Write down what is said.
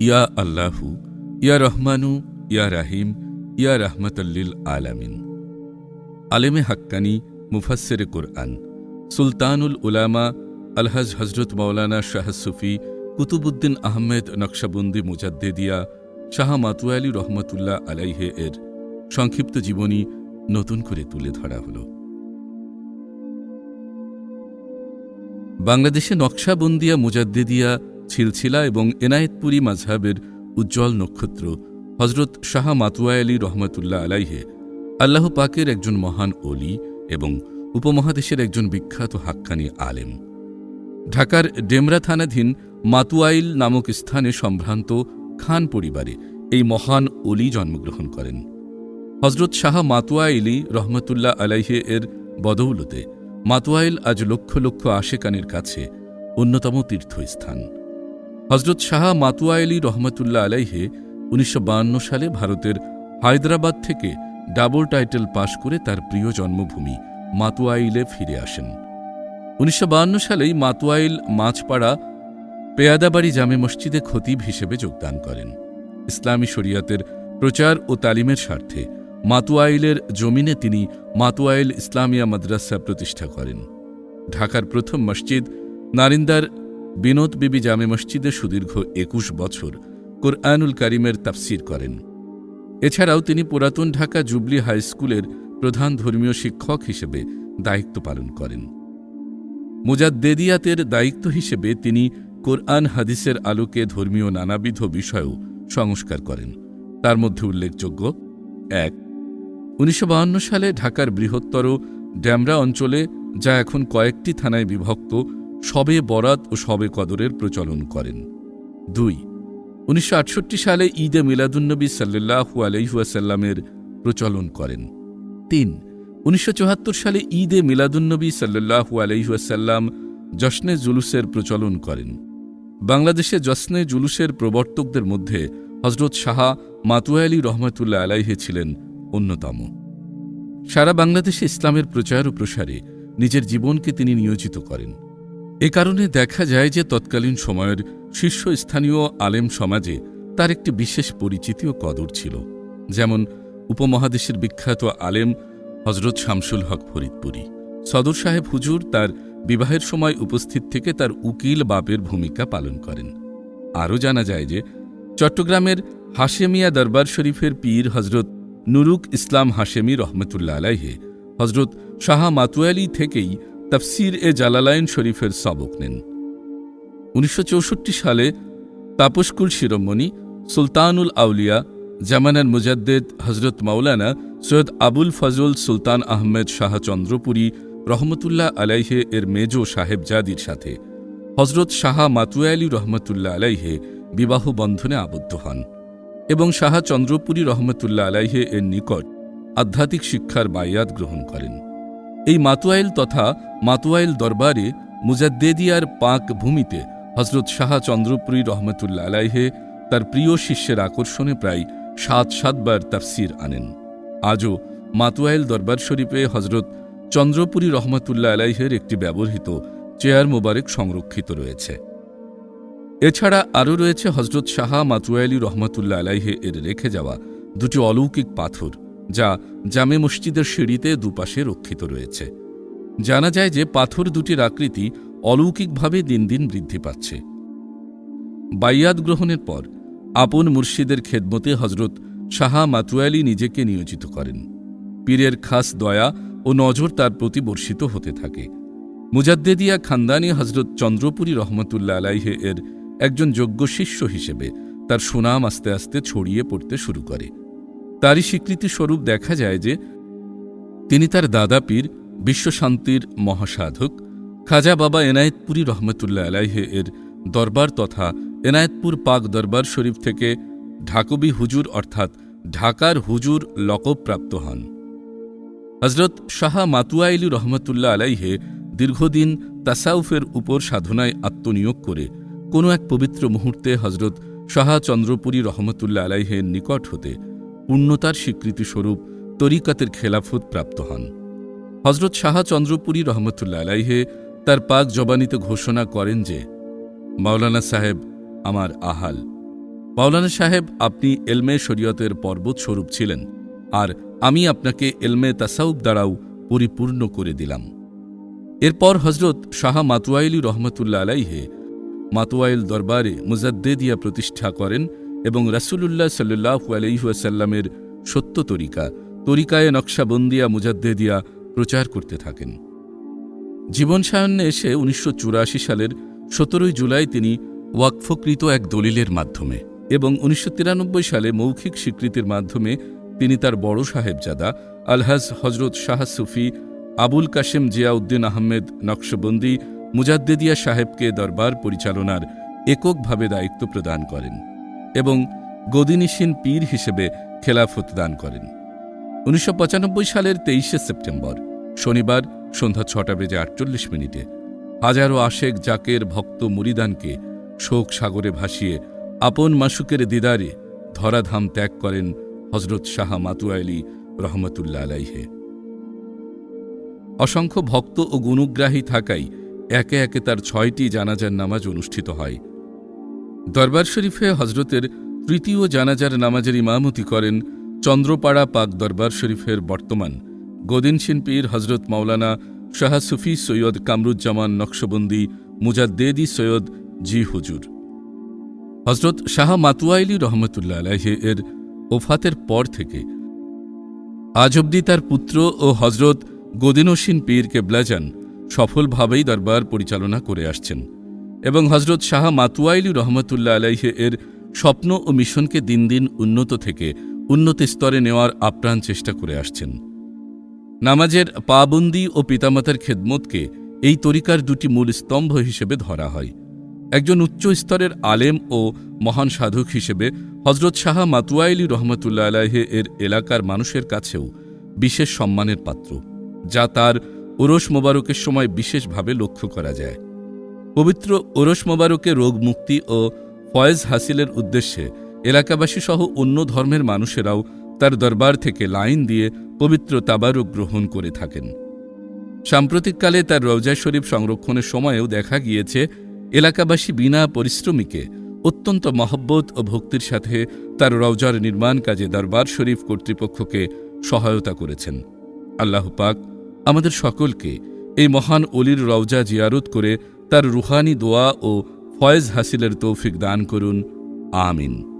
ইয়া আল্লাহু, ইয়া রহমানু, ইয়া রাহিম, ইয়া রাহমাতাল্লিল আলামিন। আলেমে হাক্কানি, মুফাসসেরে কোরআন। সুলতানুল উলামা, আলহাজ হজরত মৌলানা শাহ সুফি, কুতুবুদ্দিন আহমেদ নকশাবন্দি মুজাদ্দেদিয়া, শাহ মাতুয়ালি রহমতুল্লাহ আলাইহে এর সংক্ষিপ্ত জীবনী নতুন করে তুলে ধরা হল। বাংলাদেশে নকশাবন্দিয়া, মুজাদ্দেদিয়া ছিলছিলা এবং এনায়েতপুরী মাঝহাবের উজ্জ্বল নক্ষত্র হজরত শাহ মাতুয়া আলী রহমতুল্লাহ আলাইহে। আল্লাহ পাকের একজন মহান অলি এবং উপমহাদেশের একজন বিখ্যাত হাক্কানি আলেম। ঢাকার ডেমরা থানাধীন মাতুয়াইল নামক স্থানে সম্ভ্রান্ত খান পরিবারে এই মহান অলি জন্মগ্রহণ করেন। হজরত শাহ মাতুয়াইলি রহমতুল্লাহ আলাইহে এর বদৌলতে মাতুয়াইল আজ লক্ষ লক্ষ আশেকানের কাছে অন্যতম তীর্থস্থান। হজরত শাহ মাতুয়াইলি রহমতুল্লাহ আলাইহে উনিশশো সালে ভারতের হায়দ্রাবাদ থেকে ডাবল টাইটেল পাশ করে তার প্রিয় জন্মভূমি মাতুয়াইলে ফিরে আসেন। উনিশশো সালেই মাতুয়াইল মাছপাড়া পেয়াদাবাড়ি জামে মসজিদে খতিব হিসেবে যোগদান করেন। ইসলামী শরিয়াতের প্রচার ও তালিমের স্বার্থে মাতুয়াইলের জমিনে তিনি মাতুয়াইল ইসলামিয়া মাদ্রাসা প্রতিষ্ঠা করেন। ঢাকার প্রথম মসজিদ নারিন্দার বিনোদ বিবি জামে মসজিদে সুদীর্ঘ একুশ বছর কোরআনুল কারিমের তাফসির করেন। এছাড়াও তিনি পুরাতন ঢাকা জুবলি হাই স্কুলের প্রধান ধর্মীয় শিক্ষক হিসেবে দায়িত্ব পালন করেন। মুজাদ্দেদিয়াতের দায়িত্ব হিসেবে তিনি কোরআন হাদিসের আলোকে ধর্মীয় নানাবিধ বিষয়ও সংস্কার করেন। তার মধ্যে উল্লেখযোগ্য, এক, উনিশশো সালে ঢাকার বৃহত্তর ড্যামরা অঞ্চলে, যা এখন কয়েকটি থানায় বিভক্ত সবে বরাত ও সবে কদরের প্রচলন করেন। দুই, উনিশশো সালে ঈদে মিলাদুন্নবী সাল্লাহু আলহিহাসাল্লামের প্রচলন করেন। তিন, উনিশশো সালে ঈদে মিলাদুন্নবী সাল্লাহু আলহিহাসাল্লাম জশ্নে জুলুসের প্রচলন করেন। বাংলাদেশে জশ্নে জুলুসের প্রবর্তকদের মধ্যে হজরত শাহা মাতুয়ালি রহমতুল্লাহ আলাইহে ছিলেন অন্যতম। সারা বাংলাদেশে ইসলামের প্রচার ও প্রসারে নিজের জীবনকে তিনি নিয়োজিত করেন। এ কারণে দেখা যায় যে তৎকালীন সময়ের শীর্ষস্থানীয় আলেম সমাজে তার একটি বিশেষ পরিচিতি ও কদর ছিল, যেমন উপমহাদেশের বিখ্যাত আলেম হজরত শামসুল হক ফরিদপুরী। সদর সাহেব হুজুর তার বিবাহের সময় উপস্থিত থেকে তার উকিল বাপের ভূমিকা পালন করেন। আরও জানা যায় যে চট্টগ্রামের হাশেমিয়া দরবার শরীফের পীর হজরত নুরুক ইসলাম হাশেমি রহমতুল্লা আলাইহে হজরত শাহ মাতুয়ালি থেকেই তফসির এ জালালাইন শরীফের সবক নেন। উনিশশো চৌষট্টি সালে তাপসকুল শিরোমণি সুলতানুল আউলিয়া, জামানার মুজাদ্দেদ হজরত মাওলানা সৈয়দ আবুল ফজল সুলতান আহমেদ শাহ চন্দ্রপুরী রহমতুল্লাহ আলাইহে এর মেজো সাহেবজাদির সাথে হজরত শাহা মাতুয়ালি রহমতুল্লাহ আলাইহে বিবাহ বন্ধনে আবদ্ধ হন এবং শাহা চন্দ্রপুরী রহমতুল্লাহ আলাইহে এর নিকট আধ্যাত্মিক শিক্ষার বায়াত গ্রহণ করেন। এই মাতুয়াইল তথা মাতুয়াইল দরবারে মুজাদ্দেদিয়ার পাক ভূমিতে হজরত শাহ চন্দ্রপুরী রহমতুল্লা আলাইহে তার প্রিয় শিষ্যের আকর্ষণে প্রায় সাত সাতবার তাফসির আনেন। আজও মাতুয়াইল দরবার শরীফে হজরত চন্দ্রপুরী রহমতুল্লা আলাইহের একটি ব্যবহৃত চেয়ার মোবারক সংরক্ষিত রয়েছে। এছাড়া আরও রয়েছে হজরত শাহ মাতুয়াইলি রহমতুল্লা আলাইহে এর রেখে যাওয়া দুটি অলৌকিক পাথর। যা জামে মসজিদের সিঁড়িতে দুপাশে রক্ষিত রয়েছে। জানা যায় যে পাথর দুটির আকৃতি অলৌকিকভাবে দিন দিন বৃদ্ধি পাচ্ছে। বাইয়াত গ্রহণের পর আপন মুর্শিদের খেদমতে হজরত শাহা মাতুয়ালি নিজেকে নিয়োজিত করেন। পীরের খাস দয়া ও নজর তার প্রতি বর্ষিত হতে থাকে। মুজাদ্দেদিয়া খানদানি হজরত চন্দ্রপুরী রহমতুল্লা আলাইহে এর একজন যোগ্য শিষ্য হিসেবে তার সুনাম আস্তে আস্তে ছড়িয়ে পড়তে শুরু করে। তারই স্বীকৃতি স্বরূপ দেখা যায় যে তিনি তার দাদা পীর, বিশ্বশান্তির মহাসাধক, খাজা বাবা এনায়েতপুরী রহমতুল্লাহ আলাইহে এর দরবার তথা এনায়েতপুর পাক দরবার শরীফ থেকে ঢাকবি হুজুর অর্থাৎ ঢাকার হুজুর লকবপ্রাপ্ত হন। হজরত শাহ মাতুয়াইলি রহমতুল্লাহ আলাইহে দীর্ঘদিন তাসাউফের উপর সাধনায় আত্মনিয়োগ করে কোনো এক পবিত্র মুহূর্তে হজরত শাহ চন্দ্রপুরী রহমতুল্লাহ আলাইহের নিকট হতে পূর্ণতার স্বীকৃতিস্বরূপ তরিকাতের খেলাফত প্রাপ্ত হন। হজরত শাহ চন্দ্রপুরী রহমতুল্লা আলাইহে তার পাক জবানিতে ঘোষণা করেন যে, মাওলানা সাহেব আমার আহাল। মাওলানা সাহেব, আপনি এলমে শরীয়তের পর্বত স্বরূপ ছিলেন আর আমি আপনাকে এলমে তাসাউব দ্বারাও পরিপূর্ণ করে দিলাম। এরপর হজরত শাহ মাতুয়াইলি রহমতুল্লা আলাইহে মাতুয়াইল দরবারে মুজাদ্দেদিয়া প্রতিষ্ঠা করেন এবং রাসূলুল্লাহ সাল্লু আলহিহাসাল্লামের সত্য তরিকা, তরিকায় নকশাবন্দিয়া মুজাদ্দেদিয়া প্রচার করতে থাকেন। জীবন সায়ন্যে এসে উনিশশো চুরাশি সালের সতেরোই জুলাই তিনি ওয়াকফকৃত এক দলিলের মাধ্যমে এবং উনিশশো তিরানব্বই সালে মৌখিক স্বীকৃতির মাধ্যমে তিনি তার বড় সাহেবজাদা আলহাজ হজরত শাহ সুফি আবুল কাশেম জিয়াউদ্দিন আহমেদ নকশবন্দি মুজাদ্দেদিয়া সাহেবকে দরবার পরিচালনার এককভাবে দায়িত্ব প্রদান করেন। এবং গদিনিসীন পীর হিসেবে খেলাফত দান করেন। উনিশশো পঁচানব্বই সালের তেইশে সেপ্টেম্বর, শনিবার সন্ধ্যা ছটা বেজে আটচল্লিশ মিনিটে হাজারো আশেক জাকের ভক্ত মুরিদানকে শোক সাগরে ভাসিয়ে আপন মাসুকের দিদারে ধরাধাম ত্যাগ করেন হজরত শাহ মাতুয়ালি রহমতুল্লা আলাইহে। অসংখ্য ভক্ত ও গুণগ্রাহী থাকায় একে একে তার ছয়টি জানাজার নামাজ অনুষ্ঠিত হয়। দরবার শরীফে হজরতের তৃতীয় জানাজার নামাজের ইমামতি করেন চন্দ্রপাড়া পাক দরবার শরীফের বর্তমান গদিনসিন পীর হজরত মাওলানা শাহ সুফি সৈয়দ কামরুজ্জামান নকশবন্দি মুজাদ্দেদি সৈয়দ জি হুজুর। হজরত শাহ মাতুয়াইলি রহমতুল্লাহ আলাহে এর ওফাতের পর থেকে আজ অবধি তার পুত্র ও হজরত গদিনসিন পীর কেবলাজান সফলভাবেই দরবার পরিচালনা করে আসছেন। এবং হজরত শাহ মাতুয়াইলি রহমতুল্লাহ আলাইহে এর স্বপ্ন ও মিশনকে দিন দিন উন্নত থেকে উন্নত স্তরে নেওয়ার আপ্রাণ চেষ্টা করে আসছেন। নামাজের পাবন্দি ও পিতামাতার খেদমতকে এই তরিকার দুটি মূল স্তম্ভ হিসেবে ধরা হয়। একজন উচ্চ স্তরের আলেম ও মহান সাধক হিসেবে হজরত শাহ মাতুয়াইলি রহমতুল্লা আলাহে এর এলাকার মানুষের কাছেও বিশেষ সম্মানের পাত্র, যা তার ওরস মোবারকের সময় বিশেষভাবে লক্ষ্য করা যায়। পবিত্র ওরস মোবারকে রোগ মুক্তি ও ফয়েজ হাসিলের উদ্দেশ্যে এলাকাবাসী সহ অন্য ধর্মের মানুষেরাও তার দরবার থেকে লাইন দিয়ে পবিত্র তাবারুক গ্রহণ করে থাকেন। সাম্প্রতিককালে তার রওজা শরীফ সংরক্ষণের সময়েও দেখা গিয়েছে, এলাকাবাসী বিনা পরিশ্রমীকে অত্যন্ত মহব্বত ও ভক্তির সাথে তার রওজার নির্মাণ কাজে দরবার শরীফ কর্তৃপক্ষকে সহায়তা করেছেন। আল্লাহ পাক আমাদের সকলকে এই মহান অলির রওজা জিয়ারত করে তার রুহানি দোয়া ও ফয়েজ হাসিলের তৌফিক দান করুন। আমিন।